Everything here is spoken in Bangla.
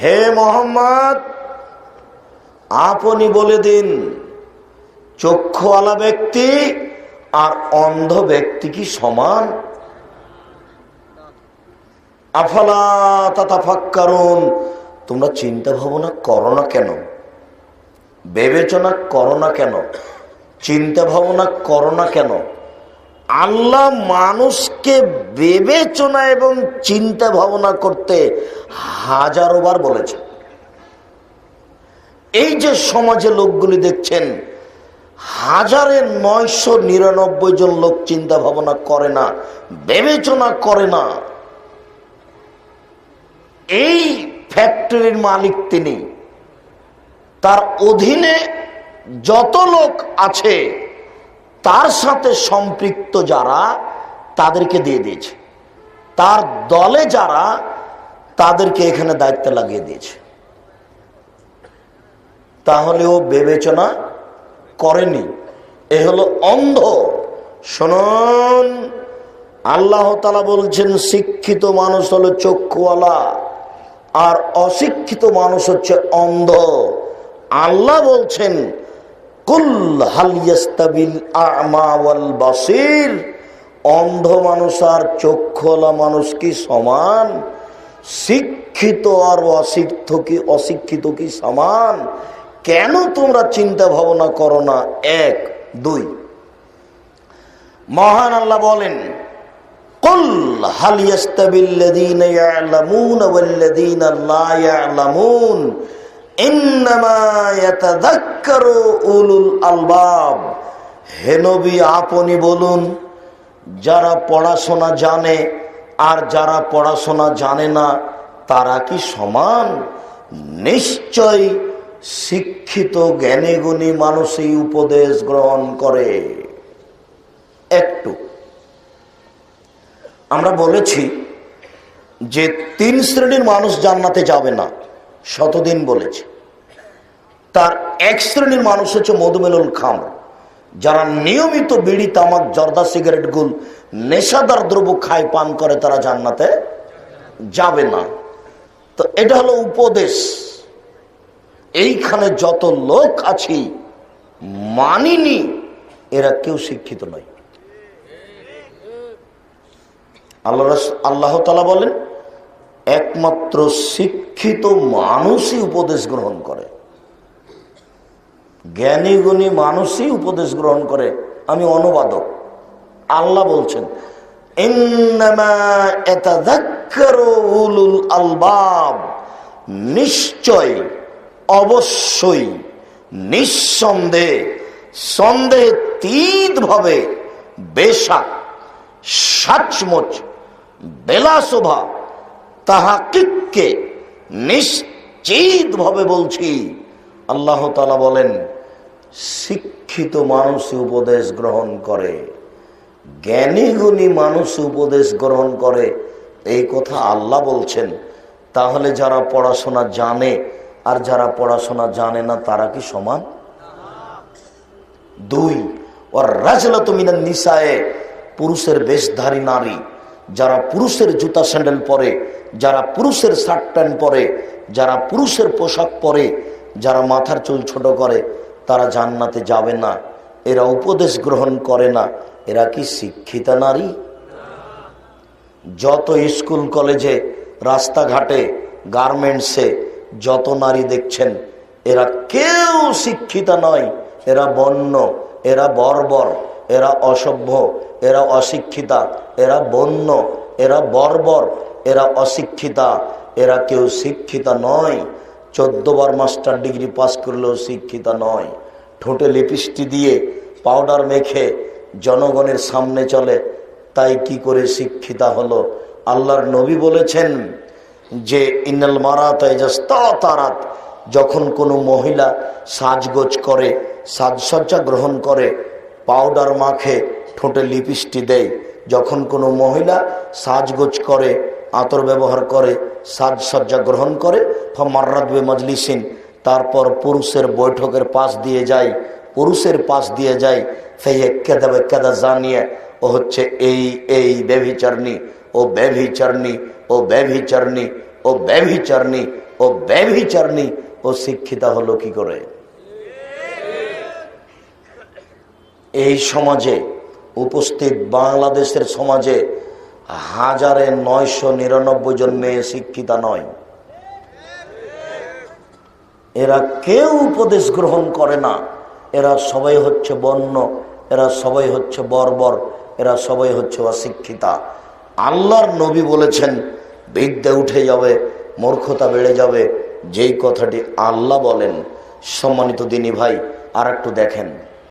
হে মোহাম্মদ, আপনি বলে দিন, চক্ষুওয়ালা ব্যক্তি আর অন্ধ ব্যক্তি কি সমান? আফালা তাতাফাক্কারুন? তোমরা চিন্তা ভাবনা করো না কেন? বিবেচনা করো না কেন? চিন্তা ভাবনা করো না কেন? আল্লাহ মানুষকে বিবেচনা এবং চিন্তা ভাবনা করতে হাজারো বার বলেছে এই যে সমাজে লোকগুলি দেখছেন, হাজারে নয়শো নিরানব্বই জন লোক চিন্তা ভাবনা করে না, বিবেচনা করে না। এই ফ্যাক্টরির মালিক তিনি। তার অধীনে যত লোক আছে তার সাথে সম্পৃক্ত যারা তাদেরকে দিয়ে দিয়েছে। তার দলে যারা তাদেরকে এখানে দায়িত্ব লাগিয়ে দিয়েছে। তাহলে ও বিবেচনা করেনি। এ হলো অন্ধ। শুনুন, আল্লাহ তালা বলছেন, শিক্ষিত মানুষ হলো চক্ষুওয়ালা আর অশিক্ষিত মানুষ হচ্ছে অন্ধ। আল্লাহ বলছেন কুল হালিয়াস্তাবিল অন্ধ মানুষ আর চক্ষলা মানুষ কি সমান? শিক্ষিত আর অশিক্ষ কি, অশিক্ষিত কি সমান? কেন তোমরা চিন্তা ভাবনা করো না? এক, দুই। মহান আল্লাহ বলেন, কুল হালিয়াস্তাবিল্লাদিন আলবাব। হেনবি আপনি বলুন, যারা পড়াশোনা জানে আর যারা পড়াশোনা জানে না, তারা কি সমান? নিশ্চয় শিক্ষিত জ্ঞানে গুণী মানুষই উপদেশ গ্রহণ করে। একটু। আমরা বলেছি যে তিন শ্রেণির মানুষ জান্নাতে যাবে না। শতদিন বলেছে। তার এক শ্রেণির মানুষ হচ্ছে মধুমেলুল খাম যারা নিয়মিত বিড়ি, তামাক, জর্দা, সিগারেট গুল, নেশাদার দ্রব্য খায়, পান করে, তারা জান্নাতে যাবে না। তো এটা হলো উপদেশ। এইখানে যত লোক আছি, মানিনি, এরা কেউ শিক্ষিত নয়। আল্লাহ আল্লাহ তালা বলেন একমাত্র শিক্ষিত মানুষই উপদেশ গ্রহণ করে। জ্ঞানী গুণী মানুষই উপদেশ গ্রহণ করে। আমি অনুবাদক। আল্লাহ বলছেন আলবাব। নিশ্চয়, অবশ্যই, নিঃসন্দেহে, সন্দেহ তীত ভাবে বেশাক, সাচমুচ, বেলাশোভা তাহাকিককে নিশ্চিত ভাবে বলছি, আল্লাহ তালা বলেন, শিক্ষিত মানুষ উপদেশ গ্রহণ করে জ্ঞানী গুণী মানুষ উপদেশ গ্রহণ করে, এই কথা আল্লাহ বলছেন। তাহলে যারা পড়াশোনা জানে আর যারা পড়াশোনা জানে না, তারা কি সমান? দুই ওর রাজলত মিনান নিশায় পুরুষের বেশধারী নারী, যারা পুরুষের জুতা স্যান্ডেল পরে যারা পুরুষের শার্ট প্যান্ট পরে, যারা পুরুষের পোশাক পরে, যারা মাথার চুল ছোট করে, তারা জান্নাতে যাবে না। এরা উপদেশ গ্রহণ করে না। এরা কি শিক্ষিতা নারী? যত স্কুল, কলেজে, রাস্তাঘাটে, গার্মেন্টসে যত নারী দেখছেন, এরা কেউ শিক্ষিতা নয়। এরা বন্য, এরা বর্বর, এরা অসভ্য, এরা অশিক্ষিতা, এরা বন্য, এরা বর্বর এরা অশিক্ষিতা, এরা কেউ শিক্ষিতা নয়। চোদ্দ বার মাস্টার ডিগ্রি পাস করলেও শিক্ষিতা নয়। ঠোঁটে লিপিস্টি দিয়ে পাউডার মেখে জনগণের সামনে চলে, তাই কি করে শিক্ষিতা হলো? আল্লাহর নবী বলেছেন যে ইনাল মারাত তারাত যখন কোনো মহিলা সাজগোজ করে, সাজসজ্জা গ্রহণ করে, পাউডার মাখে, ঠোঁটে লিপিস্টি দেয়, যখন কোনো মহিলা সাজগোজ করে আতর ব্যবহার করে সাজসজ্জা গ্রহণ করে ফমার্রাদবে মজলিসিন। তারপর পুরুষের বৈঠকের পাশ দিয়ে যায়, পুরুষের পাশ দিয়ে যায় ফেয়ে কেদা কেদা জানিয়ে, ও হচ্ছে এই এই ব্যভিচারণী ও ব্যভিচারণী ও ব্যভিচারণী ও ব্যভিচারণী ও ব্যভিচারণী ও শিক্ষিতা হলো কি করে? এই সমাজে উপস্থিত বাংলাদেশের সমাজে হাজারে নয়শো নিরানব্বই জন মেয়ে শিক্ষিতা নয়। এরা কেউ উপদেশ গ্রহণ করে না। এরা সবাই হচ্ছে বন্য, এরা সবাই হচ্ছে বর্বর, এরা সবাই হচ্ছে অশিক্ষিতা। আল্লাহর নবী বলেছেন, বিদ্যে উঠে যাবে, মূর্খতা বেড়ে যাবে। যেই কথাটি আল্লাহ বলেন, সম্মানিত দিনী ভাই আর একটু দেখেন।